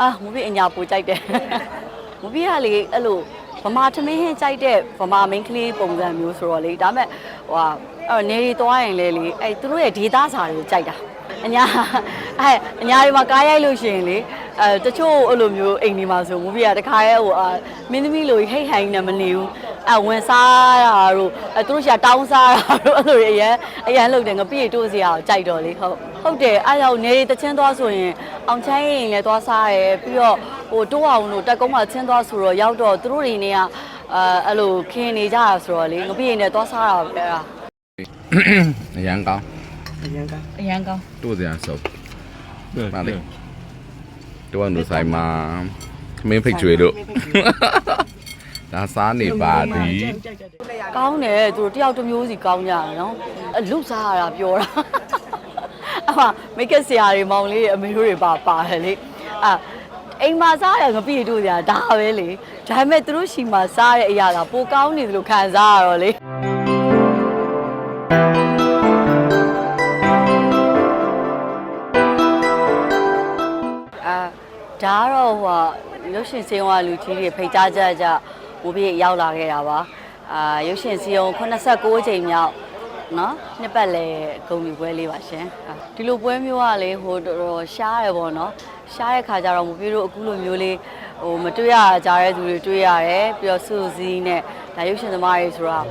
အာမူပြီးအညာပူကြိုက်တယ်မူပြီးကလေအဲ့လိုဗမာထမင်းဟင်းကြိုက်တဲ့ဗမာမိန်းကလေးပုံစံမျိုးဆိုတော့လေဒါမဲ့ဟိုဟာအဲ့နေရီသွားရင်လေလေအဲ့သူတို့ရဲ့ဒေသစာတွေကိုကြိုက်တာအညာအဲ့အညာတွေမှာကားရိုက်လို့ရှိရင်လေအဲတချို့အဲ့လိုမျိုးအိမ်ဒီမှာဆိုမူပြီးကတခါရဲဟိုအာမင်းသမီးလိုဟိတ်ဟိုင်းနေမနေဘူး အဝင်စားတာတို့အဲသူတို့ရှာတောင်းစားတာတို့အဲ့လိုတွေအရန်အရန်လုပ်တယ်ငပိတိုးစရာကိုကြိုက်တော့လေဟုတ်ဟုတ်တယ်အဲ့ရောက်နေရီတချင်းသွားဆိုရင်အောင်ချမ်းရင်လည်းသွားစားရဲပြီးတော့ဟိုတိုးအောင်တို့တက်ကုန်းမှာချင်းသွားဆိုတော့ရောက်တော့သူတို့တွေနေကအဲအဲ့လိုခင်းနေကြတာဆိုတော့လေငပိရင်လည်းသွားစားတာပဲအဲ့ဒါအရန်ကောင်းအရန်ကောင်းတို့စရာစုပ်对ပါလေတို့ကတို့ဆိုင်မှာသမင်းဖိတ်ကျွေလို့ ဒါစားနေပါသည်ကောင်းတယ်သူတို့တယောက်တစ်မျိုးစီကောင်းကြတယ်နော်အလုစားရတာပြောတာအမမိတ်ကပ်ဆရာတွေမောင်လေးအမေတို့တွေပါပါတယ်လေအာအိမ်မှာစားရငပိတို့စရာဒါပဲလေဒါပေမဲ့သူတို့ရှိမှာစားတဲ့အရာကပိုကောင်းနေသလိုခံစားရတော့လေအာဒါကတော့ဟိုဟာရုပ်ရှင်စင်ဝါလူကြီးတွေဖိတ်ကြားကြကြ ဘိုးပြေရောက်လာခဲ့တာပါအာရုပ်ရှင်စီယုံ89ချိန်မြောက်နော်နှစ်ပတ်လဲဂုံယူပွဲလေးပါရှင်အာဒီလိုပွဲမျိုးကလေဟိုတော်တော်ရှားရပေါ့နော်ရှားတဲ့ခါကျတော့မပြေတို့အခုလိုမျိုးလေးဟိုမတွေ့ရကြတဲ့သူတွေတွေ့ရတယ်ပြီးတော့စူစီးနဲ့ဒါရုပ်ရှင်သမားတွေဆိုတော့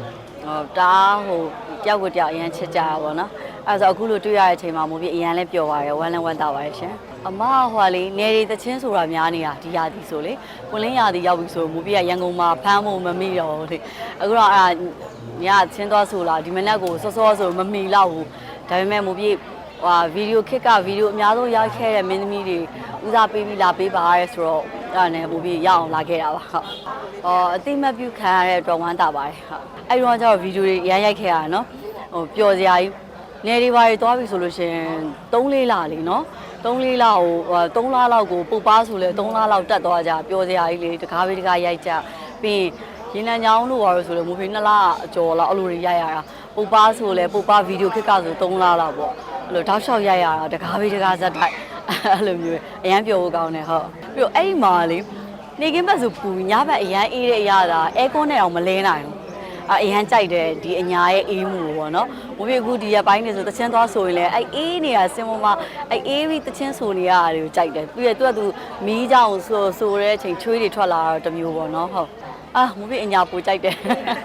ဟိုတားဟိုတယောက်ကိုတယောက်အရင်ချစ်ကြတာပေါ့နော်အဲဒါဆိုအခုလိုတွေ့ရတဲ့အချိန်မှာမပြေအရင်လဲပျော်ပါတယ်ဝမ်းလဲဝမ်းသာပါတယ်ရှင် အမဟွာလေနေရီတချင်းဆိုတာများနေတာဒီရာသီဆိုလေပွင့်လင်းရာသီရောက်ပြီဆိုမူပြရရန်ကုန်မှာဖမ်းဖို့မမိတော့ဘူးလေအခုတော့အဲ့ဒါညချင်းသွားဆိုလာဒီမနက်ကိုစောစောဆိုမမီတော့ဘူးဒါပေမဲ့မူပြဟွာဗီဒီယိုခစ်ကဗီဒီယိုအများဆုံးရိုက်ခဲ့တဲ့မင်းသမီးတွေဦးစားပေးပြီးလာပေးပါရဲဆိုတော့အဲ့ဒါနဲ့မူပြရအောင်လာခဲ့တာပါဟုတ်အော်အတိမတ်ပြုခံရတဲ့အတွက်ဝမ်းသာပါတယ်ဟုတ်အဲ့တော့ကျတော့ဗီဒီယိုတွေရမ်းရိုက်ခဲ့ရတာနော်ဟိုပျော်စရာကြီး နေဒီဘာတွေသွားပြီဆိုလို့ရှိရင်3လေးလလေးเนาะ3လေးလကို3လလောက်ကိုပုတ်ပါဆိုလဲ3လလောက်တက်သွားကြပျော်စရာကြီးလေးတကားပေးတကားရိုက်ကြပြီးရင်ရင်လန်ချောင်းလို့ပါလို့ဆိုလဲမူဖေး2လအကျော်လောက်အဲ့လိုတွေရိုက်ရတာပုတ်ပါဆိုလဲပုတ်ပါဗီဒီယိုခစ်ကဆို3လလောက်ပေါ့အဲ့လိုတောက်လျှောက်ရိုက်ရတာတကားပေးတကားဇက်တိုက်အဲ့လိုမျိုးအရန်ပျော်ဖို့ကောင်းတယ်ဟုတ်ပြီးတော့အဲ့ဒီမှာလေနေကင်းဘက်ဆိုပူညဘက်အရန်အေးတဲ့အရာဒါအဲကွန်းနဲ့အောင်မလဲနိုင်ဘူး အအရန်ကြိုက်တယ်ဒီအညာရဲ့အေးမှုကိုပေါ့နော်။ဘိုးပြအခုဒီရက်ပိုင်းနေဆိုတချင်းသွားဆိုရင်လည်းအဲ့အေးနေတာစင်မမအဲ့အေးပြီးတချင်းဆိုနေရတာတွေကိုကြိုက်တယ်။ပြီးရသူကသူမီးကြောင်ဆိုဆိုတဲ့အချိန်ချွေးတွေထွက်လာတော့တစ်မျိုးပေါ့နော်ဟုတ်။အာဘိုးပြအညာပူကြိုက်တယ်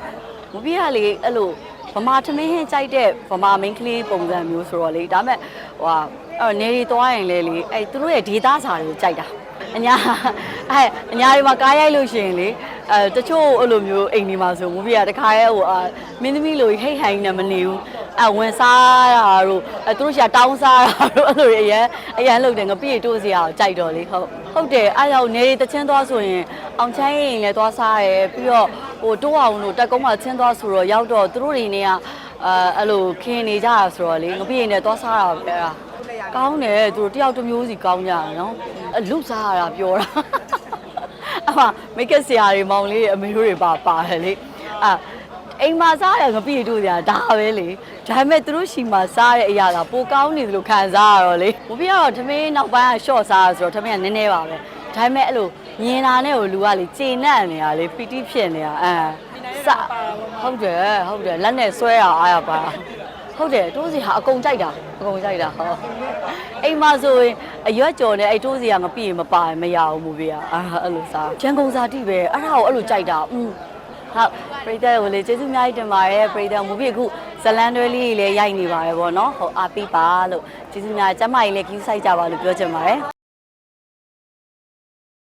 ။ဘိုးပြကလေအဲ့လိုဗမာထမင်းဟင်းကြိုက်တဲ့ဗမာမိန်းကလေးပုံစံမျိုးဆိုတော့လေဒါမဲ့ဟိုဟာအဲ့နေရီသွားရင်လေလေအဲ့သူတို့ရဲ့ဒေသစာတွေကိုကြိုက်တာ။အညာအဲ့အညာတွေမှာကားရိုက်လို့ရှိရင်လေ အဲတချို့အဲ့လိုမျိုးအိမ်ဒီမှာဆိုမူပြီးကတခါရဲဟိုအာမင်းသမီးလိုဟိတ်ဟိုင်းနေမနေဘူးအဝင်စားတာတို့အဲသူတို့ရှာတောင်းစားတာတို့အဲ့လိုတွေအရန်အရန်လုပ်တယ်ငပိတိုးစရာကိုကြိုက်တော့လေဟုတ်ဟုတ်တယ်အဲ့ရောက်နေတချင်းသွားဆိုရင်အောင်ချမ်းရင်လည်းသွားစားရဲပြီးတော့ဟိုတိုးအောင်တို့တက်ကုန်းမှာချင်းသွားဆိုတော့ရောက်တော့သူတို့တွေနေကအဲအဲ့လိုခင်းနေကြတာဆိုတော့လေငပိရင်လည်းသွားစားတာပဲအဲ့ဒါကောင်းတယ်သူတို့တယောက်တစ်မျိုးစီကောင်းကြတယ်နော်အလုစားရတာပြောတာ အမမိတ်ကပ်ဆရာတွေမောင်လေးအမေတို့တွေပါပါတယ်လေအာအိမ်မှာစားရငပိတို့စရာဒါပဲလေဒါပေမဲ့သူတို့ရှိမှာစားတဲ့အရာကပိုကောင်းနေသလိုခံစားရတော့လေဘုပြကတော့ထမင်းနောက်ပိုင်းကရှော့စားရဆိုတော့ထမင်းကနည်းနည်းပါပဲဒါပေမဲ့အဲ့လိုမြင်တာနဲ့ကိုလူကလေကျေနပ်နေတာလေပီတိဖြစ်နေတာအဲစဟုတ်တယ်ဟုတ်တယ်လက်နဲ့ဆွဲရအားရပါ ဟုတ်တယ်တိုးစီဟာအကုန်ကြိုက်တာအကုန်ကြိုက်တာဟောအိမ်မှာဆိုရင်အရွက်ကြော်နဲ့အဲ့တိုးစီကမပြည့်မပါမရဘူးမူပြရအာအဲ့လိုစားရန်ကုန်စာတိပဲအဲ့ဒါကိုအဲ့လိုကြိုက်တာอืมဟုတ်ပရိသတ်ကိုလေကျေးဇူးအများကြီးတင်ပါတယ်ပရိသတ်မူပြအခုဇလန်တွဲလေးကြီးလည်းရိုက်နေပါတယ်ဗောနော်ဟုတ်အားပေးပါလို့ကျေးဇူးများကျမကြီးလည်း queue site ကြပါလို့ပြောချင်ပါတယ်